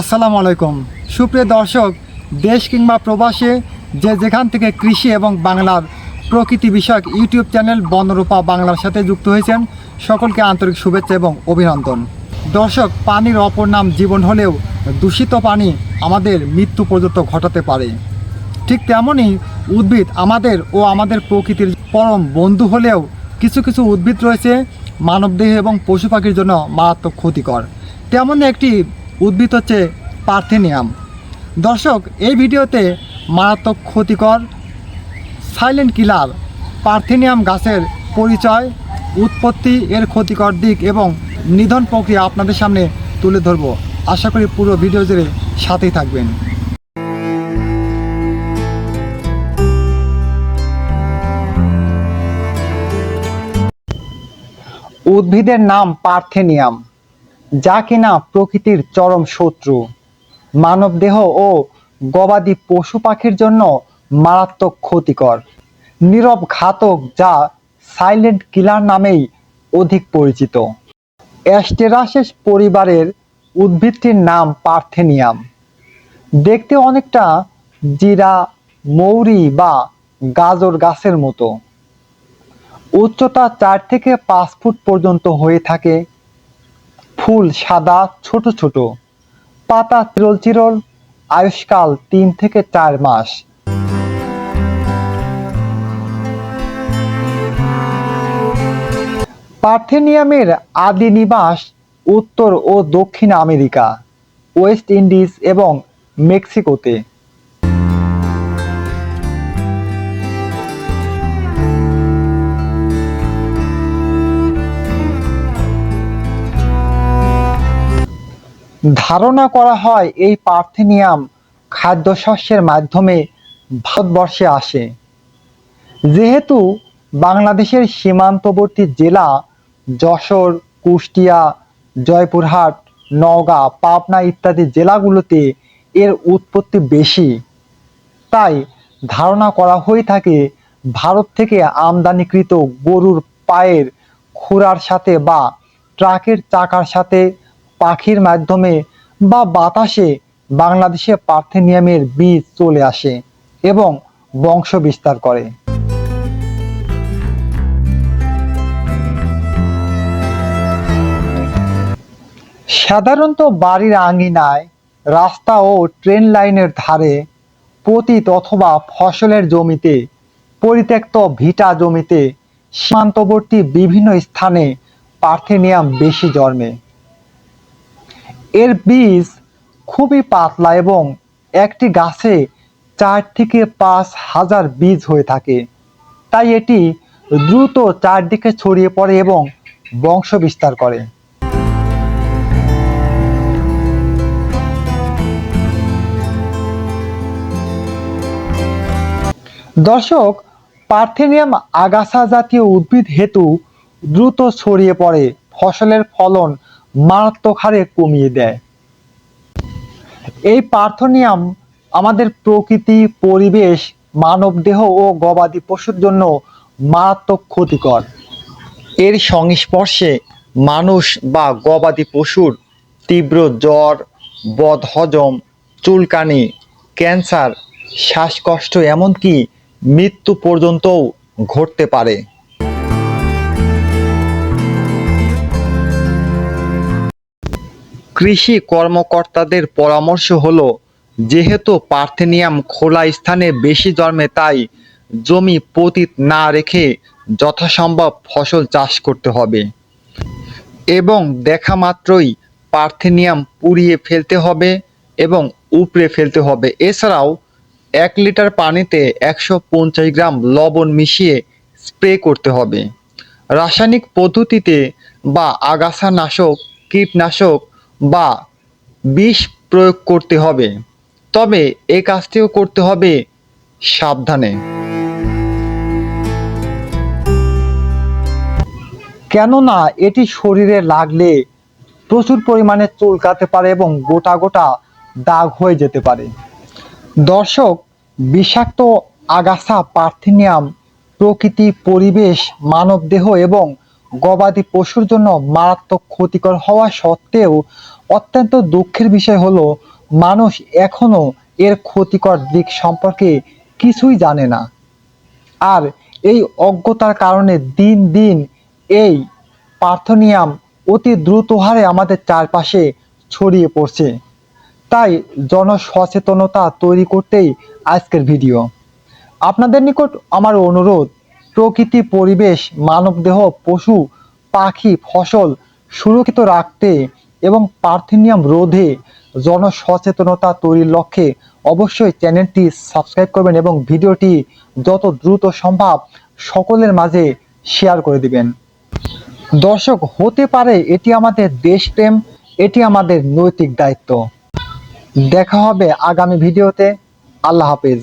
আসসালামু আলাইকুম। সুপ্রিয় দর্শক, দেশ কিংবা প্রবাসে যে যেখান থেকে কৃষি এবং বাংলার প্রকৃতি বিষয়ক ইউটিউব চ্যানেল বনরূপা বাংলার সাথে যুক্ত হয়েছেন, সকলকে আন্তরিক শুভেচ্ছা এবং অভিনন্দন। দর্শক, পানির অপর নাম জীবন হলেও দূষিত পানি আমাদের মৃত্যু পর্যন্ত ঘটাতে পারে। ঠিক তেমনই উদ্ভিদ আমাদের ও আমাদের প্রকৃতির পরম বন্ধু হলেও কিছু কিছু উদ্ভিদ রয়েছে মানবদেহ এবং পশু পাখির জন্য মারাত্মক ক্ষতিকর। তেমন একটি উদ্ভিদ হচ্ছে পার্থেনিয়াম। দর্শক, এই ভিডিওতে মারাত্মক ক্ষতিকর সাইলেন্ট কিলার পার্থেনিয়াম গাছের পরিচয়, উৎপত্তি, এর ক্ষতিকর দিক এবং নিধন প্রক্রিয়া আপনাদের সামনে তুলে ধরবো। আশা করি পুরো ভিডিও জুড়ে সাথেই থাকবেন। উদ্ভিদের নাম পার্থেনিয়াম। যা কিনা প্রকৃতির চরম শত্রু। মানবদেহ ও গবাদি পশু পাখির জন্য মারাত্মক ক্ষতিকর। নীরব ঘাতক যা সাইলেন্ট কিলার নামেই অধিক পরিচিত। অ্যাস্টেরাসেস পরিবারের উদ্ভিদটির নাম পার্থেনিয়াম। দেখতে অনেকটা জিরা, মৌরি বা গাজর গাছের মতো। উচ্চতা চার থেকে পাঁচ ফুট পর্যন্ত হয়ে থাকে। ফুল সাদা, ছোট ছোট। পাতা চিরল চিরল, আয়ুষ্কাল তিন থেকে চার মাস। পার্থেনিয়ামের আদি নিবাস উত্তর ও দক্ষিণ আমেরিকা, ওয়েস্ট ইন্ডিজ এবং মেক্সিকোতে। ধারণা করা হয় এই পার্থেনিয়াম খাদ্যশস্যের মাধ্যমে ভারতবর্ষে আসে। যেহেতু বাংলাদেশের সীমান্তবর্তী জেলা যশোর, কুষ্টিয়া, জয়পুরহাট, নওগাঁ, পাবনা ইত্যাদি জেলাগুলোতে এর উৎপত্তি বেশি। তাই ধারণা করা হয়ে থাকে ভারত থেকে আমদানিকৃত গরুর পায়ের খুরার সাথে বা ট্রাকের চাকার সাথে পাখির মাধ্যমে বা বাতাসে বাংলাদেশে পার্থেনিয়ামের বীজ চলে আসে এবং বংশ বিস্তার করে। সাধারণত বাড়ির আঙিনায় রাস্তা ও ট্রেন লাইনের ধারে পতিত অথবা ফসলের জমিতে, পরিত্যক্ত ভিটা জমিতে সীমান্তবর্তী বিভিন্ন স্থানে পার্থেনিয়াম বেশি জন্মে। এর বীজ খুবই পাতলা এবং একটি গাছে চার থেকে পাঁচ হাজার বীজ হয়ে থাকে। তাই এটি দ্রুত চারদিকে ছড়িয়ে পড়ে এবং বংশ বিস্তার করে। দর্শক, পার্থেনিয়াম আগাছা জাতীয় উদ্ভিদ হেতু দ্রুত ছড়িয়ে পড়ে। ফসলের ফলন মারাত্মক হারে কমিয়ে দেয়। এই পার্থনিয়াম আমাদের প্রকৃতি, পরিবেশ, মানবদেহ ও গবাদি পশুর জন্য মারাত্মক ক্ষতিকর। এর সংস্পর্শে মানুষ বা গবাদি পশুর তীব্র জ্বর, বদহজম, চুলকানি, ক্যান্সার, শ্বাসকষ্ট, এমনকি মৃত্যু পর্যন্তও ঘটতে পারে। কৃষি কর্মকর্তাদের পরামর্শ হলো, যেহেতু পার্থেনিয়াম খোলা স্থানে বেশি জন্মে তাই জমি পতিত না রেখে যথাসম্ভব ফসল চাষ করতে হবে। এবং দেখা মাত্রই পার্থেনিয়াম পুড়িয়ে ফেলতে হবে এবং উপড়ে ফেলতে হবে। এছাড়াও এক লিটার পানিতে একশো পঞ্চাশ গ্রাম লবণ মিশিয়ে স্প্রে করতে হবে। রাসায়নিক পদ্ধতিতে বা আগাছানাশক, কীটনাশক বা বিষ প্রয়োগ করতে হবে, তবে এই কাজটিও করতে হবে সাবধানে। কেননা এটি শরীরে লাগলে প্রচুর পরিমাণে চুলকাতে পারে এবং গোটা গোটা দাগ হয়ে যেতে পারে। দর্শক, বিষাক্ত আগাছা, পার্থেনিয়াম প্রকৃতি, পরিবেশ, মানবদেহ এবং গবাদি পশুর জন্য মারাত্মক ক্ষতিকর হওয়া সত্ত্বেও অত্যন্ত দুঃখের বিষয় হলো, মানুষ এখনও এর ক্ষতিকর দিক সম্পর্কে কিছুই জানে না। আর এই অজ্ঞতার কারণে দিন দিন এই পার্থনিয়াম অতি দ্রুত হারে আমাদের চারপাশে ছড়িয়ে পড়ছে। তাই জনসচেতনতা তৈরি করতেই আজকের ভিডিও। আপনাদের নিকট আমার অনুরোধ, প্রকৃতি, পরিবেশ, মানবদেহ, পশু, পাখি, ফসল সুরক্ষিত রাখতে এবং পার্থেনিয়াম রোধে জনসচেতনতা তৈরির লক্ষ্যে অবশ্যই চ্যানেলটি সাবস্ক্রাইব করবেন এবং ভিডিওটি যত দ্রুত সম্ভব সকলের মাঝে শেয়ার করে দিবেন। দর্শক, হতে পারে এটি আমাদের দেশপ্রেম, এটি আমাদের নৈতিক দায়িত্ব। দেখা হবে আগামী ভিডিওতে। আল্লাহ হাফেজ।